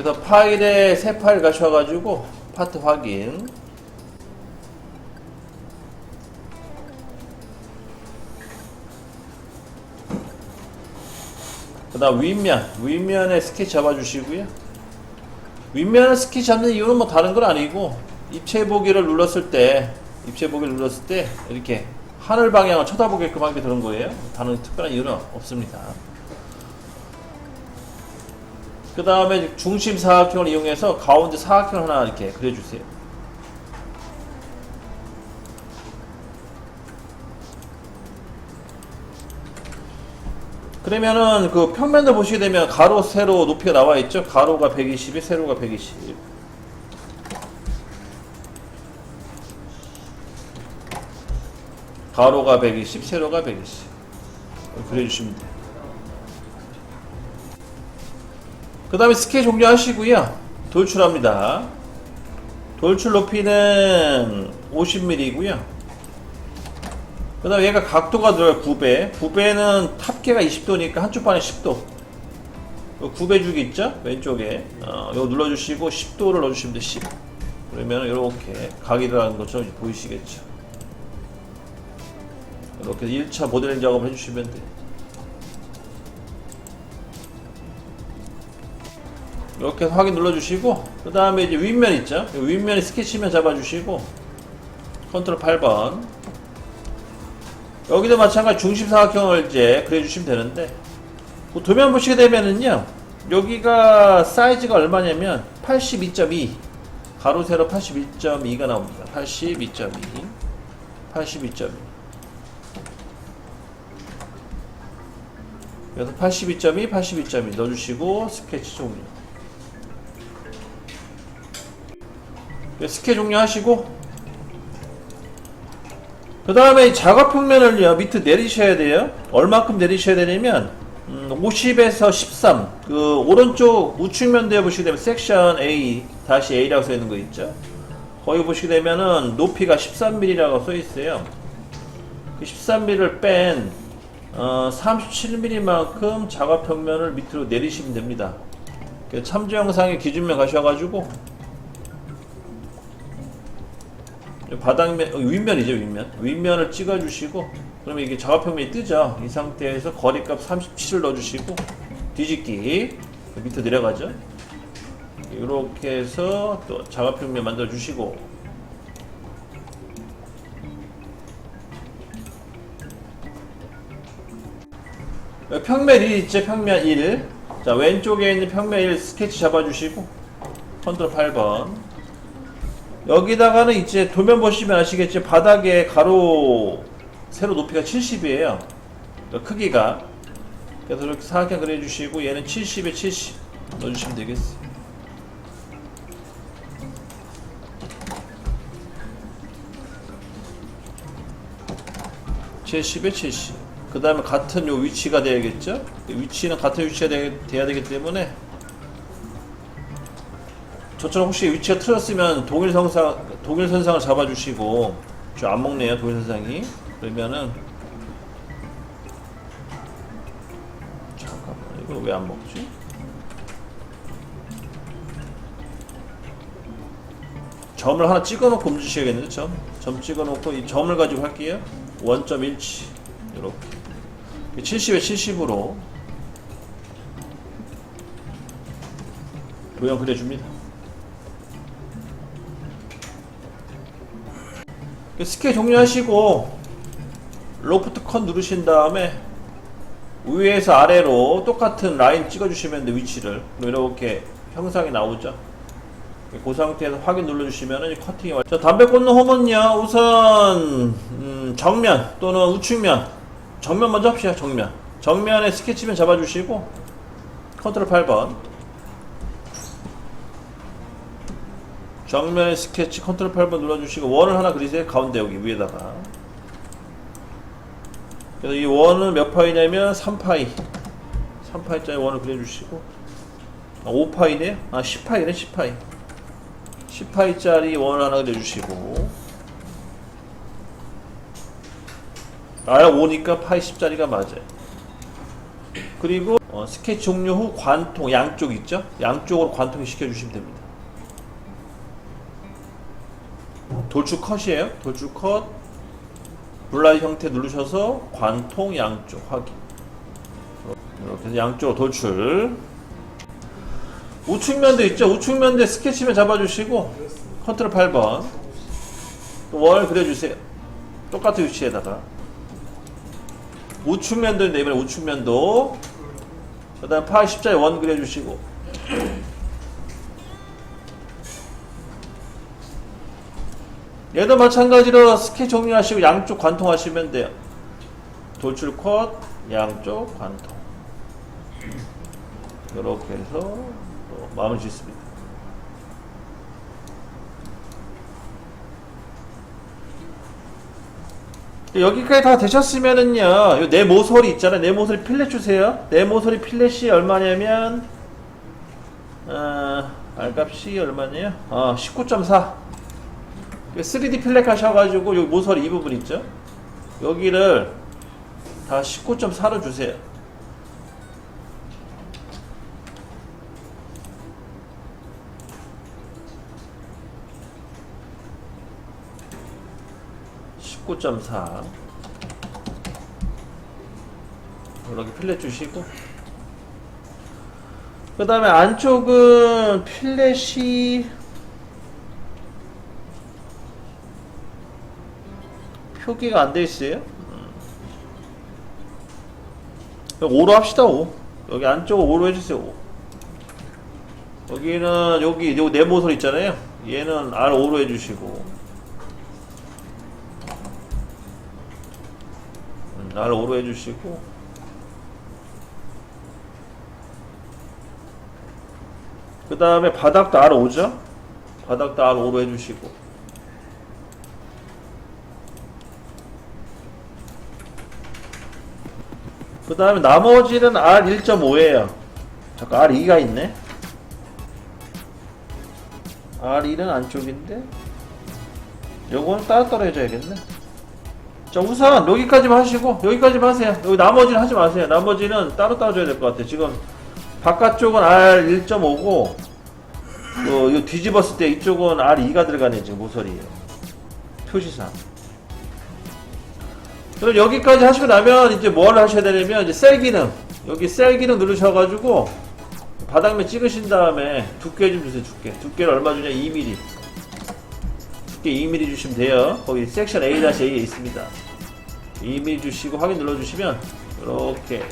그래서 파일에 새 파일 가셔가지고 파트 확인. 그 다음 윗면, 윗면에 스케치 잡아주시고요. 윗면에 스케치 잡는 이유는 뭐 다른 건 아니고 입체 보기를 눌렀을 때 입체 보기를 눌렀을 때 이렇게 하늘 방향을 쳐다보게끔 하게 되는 거예요. 다른 특별한 이유는 없습니다. 그 다음에 중심 사각형을 이용해서 가운데 사각형을 하나 이렇게 그려주세요. 그러면은 그 평면을 보시게 되면 가로, 세로 높이가 나와 있죠? 가로가 120이, 세로가 120. 가로가 120, 세로가 120. 그려주시면 돼요. 그 다음에 스케일 종료하시고요. 돌출합니다. 돌출 높이는 50mm이고요. 그 다음에 얘가 각도가 들어요. 9배. 9배는 탑계가 20도니까 한쪽 반에 10도. 9배 주기 있죠? 왼쪽에. 어, 이거 눌러주시고 10도를 넣어주시면 돼요. 10. 그러면 이렇게 각이 들어가는 것처럼 보이시겠죠? 이렇게 1차 모델링 작업을 해주시면 돼요. 이렇게 확인 눌러주시고 그 다음에 이제 윗면 있죠? 이 윗면에 스케치면 잡아주시고 컨트롤 8번. 여기도 마찬가지 중심 사각형을 이제 그려주시면 되는데 그 도면 보시게 되면은요 여기가 사이즈가 얼마냐면 82.2 가로 세로 81.2가 나옵니다. 82.2 82.2 그래서 82.2 82.2 넣어주시고 스케치 종료 스케 종료하시고 그 다음에 작업 평면을요 밑에 내리셔야 돼요. 얼마큼 내리셔야 되냐면 음, 50에서 13 그 오른쪽 우측면대에 보시게 되면 섹션 A 다시 A라고 써 있는 거 있죠? 거기 보시게 되면은 높이가 13mm라고 써 있어요. 그 13mm를 뺀 어, 37mm만큼 작업 평면을 밑으로 내리시면 됩니다. 그 참조 영상의 기준면 가셔가지고 바닥면 어, 윗면이죠 윗면. 윗면을 찍어주시고 그러면 이게 작업평면이 뜨죠? 이 상태에서 거리값 37을 넣어주시고 뒤집기. 그 밑에 내려가죠? 이렇게 해서 또 작업평면 만들어 주시고. 여기 평면 1 있죠? 평면 1자 왼쪽에 있는 평면 1 스케치 잡아주시고 컨트롤 8번 여기다가는 이제 도면 보시면 아시겠지 바닥에 가로 세로 높이가 70이에요. 크기가. 그래서 이렇게 사각형 그려주시고 얘는 70에 70 넣어주시면 되겠어요. (70에 70) 그 다음에 같은 요 위치가 돼야겠죠? 위치는 같은 위치가 돼, 돼야 되기 때문에 저처럼 혹시 위치가 틀렸으면 동일 선상 동일 선상을 잡아주시고 저 안 먹네요 동일 선상이. 그러면은 잠깐만 이거 왜 안 먹지? 점을 하나 찍어놓고 움직이셔야겠는데 점? 점 찍어놓고 이 점을 가지고 할게요. 원점 일치. 이렇게. 70에 70으로. 도형 그려줍니다 스케일 종료하시고 로프트 컷 누르신 다음에 위에서 아래로 똑같은 라인 찍어주시면 돼 위치를. 그럼 이렇게 형상이 나오죠? 그 상태에서 확인 눌러주시면 커팅이 완. 자 담배 꽂는 홈은요 우선 음, 정면 또는 우측면. 정면 먼저 합시다 정면. 정면에 스케치면 잡아주시고 컨트롤 8번 정면에 스케치 컨트롤 8번 눌러주시고 원을 하나 그리세요 가운데 여기 위에다가 그래서 이 원은 몇 파이냐면 3파이 3파이짜리 원을 그려주시고 아, 5파이네요? 아 10파이네 10파이 10파이짜리 원을 하나 그려주시고 아 5니까 파이 10짜리가 맞아요 그리고 어, 스케치 종료 후 관통 양쪽 있죠? 양쪽으로 관통 시켜주시면 됩니다. 돌출 컷이에요. 돌출 컷 블라이 형태 누르셔서 관통 양쪽 확인. 이렇게 해서 양쪽 돌출. 우측 면도 있죠? 우측 면대 스케치면 잡아주시고 컨트롤 8번 또월 그려주세요. 똑같은 위치에다가 우측 면도인데 이번에 우측 면도 그 다음 파 십자에 원 그려주시고 얘도 마찬가지로 스케치 종료하시고 양쪽 관통하시면 돼요 돌출 컷 양쪽 관통 이렇게 해서 또 마무리 짓습니다 여기까지 다 되셨으면은요, 요내 모서리 있잖아요. 내 모서리 필렛 주세요. 내 모서리 필렛이 얼마냐면, 어, 알값이 얼마냐? 어, 19.4. 3D 필렛 하셔가지고, 요 모서리 이 부분 있죠? 여기를 다 19.4로 주세요. 십구 점사 이렇게 필렛 주시고 그 다음에 안쪽은 필렛이 표기가 안 돼 있어요. 음. 5로 합시다 5 여기 안쪽을 5로 해주세요 5 여기는 여기 요 네모설 있잖아요. 얘는 R5로 해주시고. 음, R5로 해주시고. 그 다음에 바닥도 R5죠? 바닥도 R5로 해주시고 다음에 나머지는 R1.5에요. 잠깐 R2가 있네. R2는 안쪽인데 요거는 따로 따로 해줘야겠네. 자 우선 여기까지만 하시고 여기까지만 하세요. 여기 나머지는 하지 마세요. 나머지는 따로 따로 줘야 될 것 같아요. 지금 바깥쪽은 R1.5고 그, 요 뒤집었을 때 이쪽은 R2가 들어가네 지금 모서리에요 표시상 그럼 여기까지 하시고 나면 이제 뭘 하셔야 되냐면 이제 셀 기능. 여기 셀 기능 누르셔가지고 바닥면 찍으신 다음에 두께 좀 주세요 두께. 두께를 얼마 주냐? 2mm 두께 2mm 주시면 돼요. 거기 섹션 A-A에 있습니다. 2mm 주시고 확인 눌러주시면 이렇게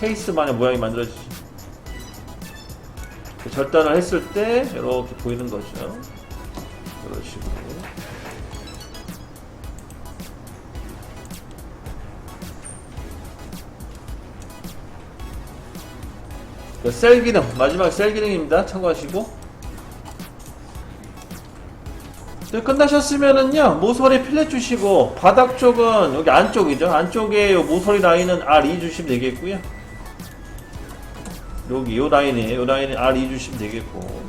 케이스만의 모양이 만들어지죠. 그 절단을 했을 때 이렇게 보이는 거죠. 식으 셀 기능. 마지막 셀 기능입니다. 참고하시고. 네, 끝나셨으면은요 모서리 필렛 주시고 바닥 쪽은 여기 안쪽이죠. 안쪽에 요 모서리 라인은 R2 주시면 되겠고요. 여기 요 라인에 요 라인에 R2 주시면 되겠고.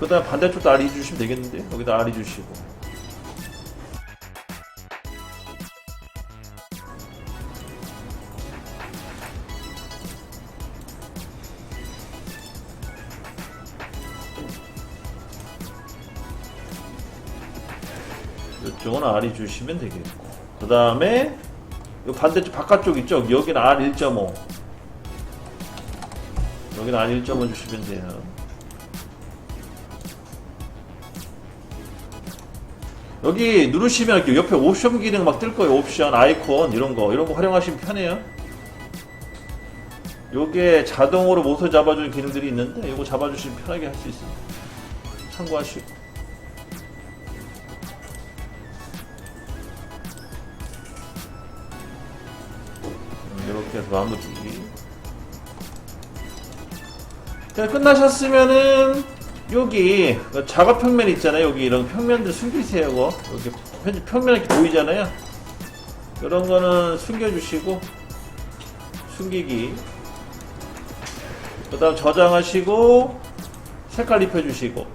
그 다음 반대쪽도 R2 주시면 되겠는데? 여기다 R2 주시고 이쪽은 R이 주시면 되겠고. 그 다음에 이 반대쪽 바깥쪽 있죠? 여기는 R1.5 여기는 R1.5 주시면 돼요. 여기 누르시면 이렇게 옆에 옵션 기능 막 뜰 거예요. 옵션 아이콘 이런 거. 이런 거 활용하시면 편해요. 요게 자동으로 모서 잡아주는 기능들이 있는데 이거 잡아주시면 편하게 할 수 있습니다. 참고하시고 이렇게 해서 마무리. 자, 끝나셨으면은 여기 그 작업 평면 있잖아요. 여기 이런 평면들 숨기세요. 이거. 여기 편- 평면 이렇게 보이잖아요. 이런 거는 숨겨주시고 숨기기. 그 다음 저장하시고 색깔 입혀주시고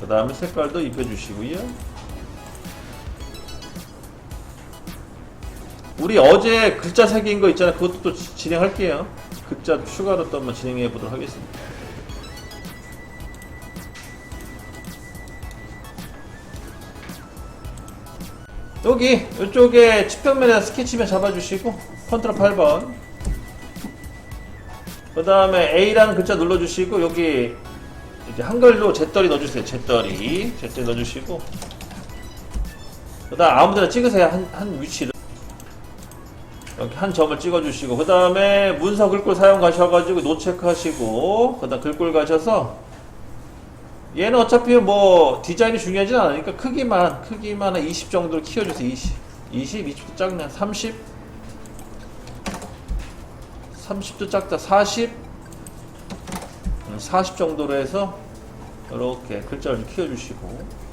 그 다음에 색깔도 입혀주시고요. 우리 어제 글자 새긴 거 있잖아요. 그것도 또 지- 진행할게요. 글자 추가로 또 한번 진행해 보도록 하겠습니다. 여기 이쪽에 측평면에 스케치면 잡아주시고 컨트롤 8번 그 다음에 A라는 글자 눌러주시고 여기 이제 한글로 잿더리 넣어주세요 잿더리 잿더리 넣어주시고 그 다음 아무데나 찍으세요 한, 한 위치를 이렇게 한 점을 찍어주시고 그 다음에 문서 글꼴 사용 가셔가지고 노 체크하시고 그 다음 글꼴 가셔서 얘는 어차피 뭐 디자인이 중요하진 않으니까 크기만 크기만 한 20 정도로 키워주세요. 20 20, 20도 작네. 30 30도 작다. 40 음, 40 정도로 해서 이렇게 글자를 좀 키워주시고.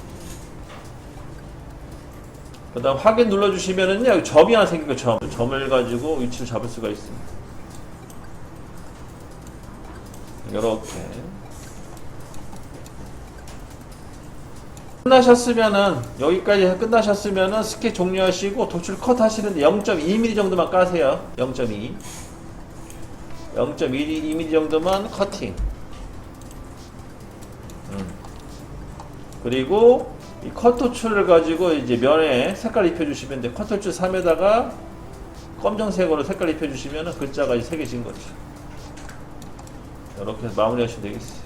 그 다음 확인 눌러주시면은요 점이 하나 생기고 점 점을 가지고 위치를 잡을 수가 있습니다. 이렇게. 끝나셨으면은 여기까지 끝나셨으면은 스케치 종료하시고 도출 컷 하시는데 0.2mm 정도만 까세요. 0.2 0.2mm 정도만 커팅. 음. 그리고 이 컷토출을 가지고 이제 면에 색깔 입혀주시면 돼. 컷토출 3에다가 검정색으로 색깔 입혀주시면 글자가 이제 새겨진 거죠. 이렇게 해서 마무리하시면 되겠어요.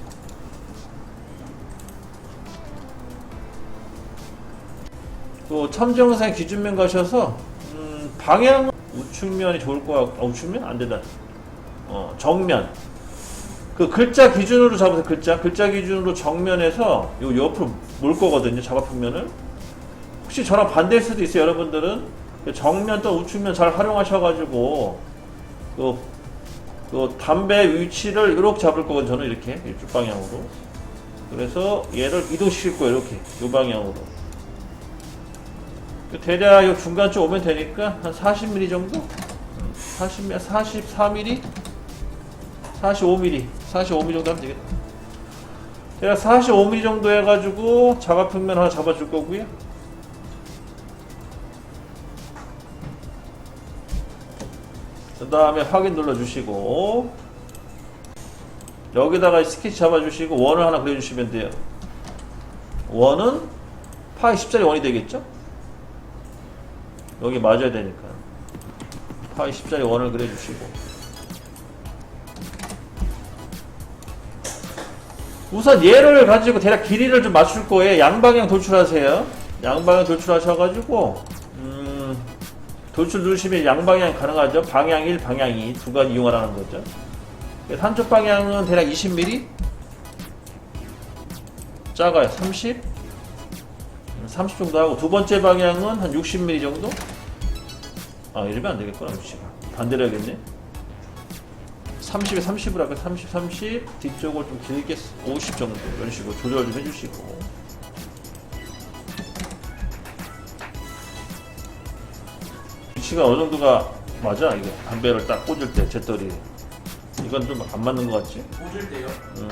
또 첨정상 기준면 가셔서 음, 방향 우측면이 좋을 것 같고 아, 우측면 안 된다. 어, 정면 그 글자 기준으로 잡아서 글자 글자 기준으로 정면에서 요 옆으로 몰 거거든요 작업평면을 혹시 저랑 반대일 수도 있어요 여러분들은 정면 또 우측면 잘 활용하셔가지고 그, 그 담배 위치를 이렇게 잡을 거거든요 저는 이렇게. 이쪽 방향으로. 그래서 얘를 이동시킬 거예요 이렇게. 요 방향으로. 그 대략 요 중간쯤 오면 되니까 한 40mm 정도? 40, 44mm 45mm, 45mm 정도 하면 되겠다. 제가 45mm 정도 해가지고 자가평면 하나 잡아줄 거고요. 다음에 확인 눌러주시고 여기다가 스케치 잡아주시고 원을 하나 그려주시면 돼요. 원은 파이 10짜리 원이 되겠죠? 여기 맞아야 되니까 파이 10짜리 원을 그려주시고 우선 얘를 가지고 대략 길이를 좀 맞출 거예요. 양방향 돌출하세요. 양방향 돌출하셔가지고 음, 돌출 누르시면 양방향 가능하죠. 방향 1, 방향 2 두 가지 이용하라는 거죠. 한쪽 방향은 대략 20mm 작아요. 30 30 정도 하고 두 번째 방향은 한 60mm 정도? 아 이러면 안 되겠구나 위치가 반대로 해야겠네. 30에 30을 할까 30, 30 뒤쪽을 좀 길게 50 정도. 이런 식으로 조절 좀 해주시고 위치가 어느 정도가 맞아 이게 담배를 딱 꽂을 때 잿더리 이건 좀 안 맞는 것 같지? 꽂을 때요? 음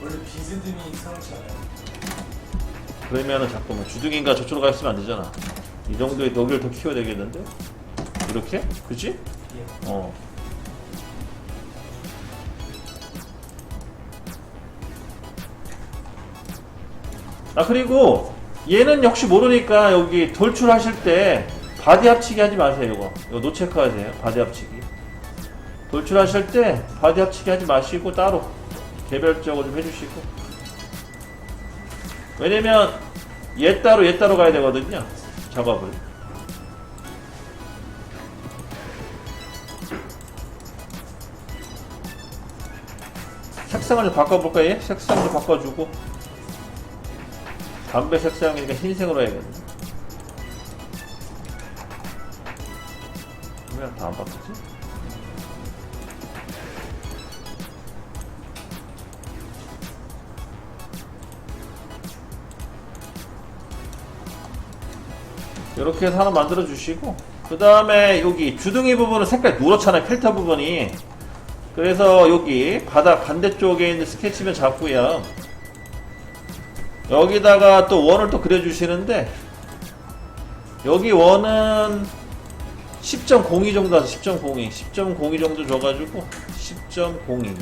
원래 비스듬히 이상하지 않아요. 그러면은 자꾸만 주둥이가 저쪽으로 가 있으면 안 되잖아 이 정도의 여기를 더 키워야 되겠는데 이렇게? 그지? 예. 어 아 그리고 얘는 역시 모르니까 여기 돌출하실 때 바디 합치기 하지 마세요 이거. 이거 노체크 하세요 바디 합치기. 돌출하실 때 바디 합치기 하지 마시고 따로 개별적으로 좀 해주시고. 왜냐면 얘 따로 얘 따로 가야 되거든요 작업을. 색상을 좀 바꿔볼까 얘? 색상 좀 바꿔주고. 담배 색상이니까 흰색으로 해야겠네. 왜다안 바꾸지? 이렇게 해서 하나 만들어 주시고 그 다음에 여기 주둥이 부분은 색깔 누렇잖아요 필터 부분이 그래서 여기 바닥 반대쪽에 있는 스케치면 잡고요 여기다가 또 원을 또 그려주시는데 여기 원은 10.02 정도 하서 10.02 10.02 정도 줘가지고 10.02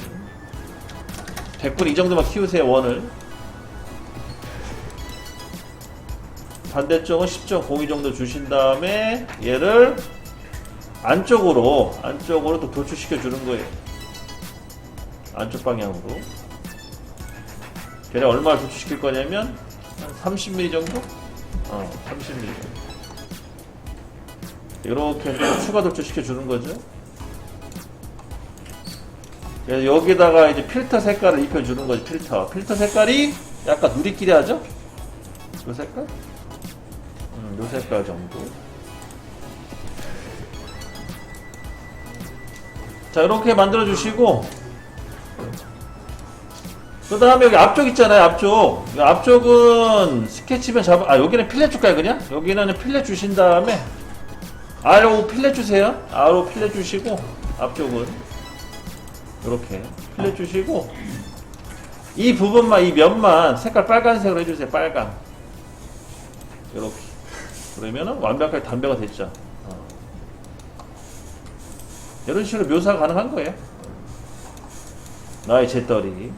100분 이. 정도만 키우세요 원을. 반대쪽은 10.02 정도 주신 다음에 얘를 안쪽으로 안쪽으로 또 도출시켜 주는 거예요. 안쪽 방향으로. 걔네 얼마를 도출시킬 거냐면 한 30mm 정도? 어 30mm 정도 이렇게 해서 추가 도출시켜 주는 거죠 여기다가 이제 필터 색깔을 입혀 주는 거지 필터 필터 색깔이 약간 누리끼리 하죠? 요 색깔? 음, 요 색깔 정도 자 이렇게 만들어 주시고 그 다음에 여기 앞쪽 있잖아요 앞쪽 이 앞쪽은 스케치펜 잡아 아 여기는 필렛 줄까요 그냥? 여기는 필렛 주신 다음에 R로 필렛 주세요. R로 필렛 주시고 앞쪽은 이렇게 필렛 주시고 이 부분만 이 면만 색깔 빨간색으로 해주세요 빨간. 이렇게. 그러면은 완벽하게 담배가 됐죠. 어. 이런 식으로 묘사가 가능한 거예요. 나의 재떨이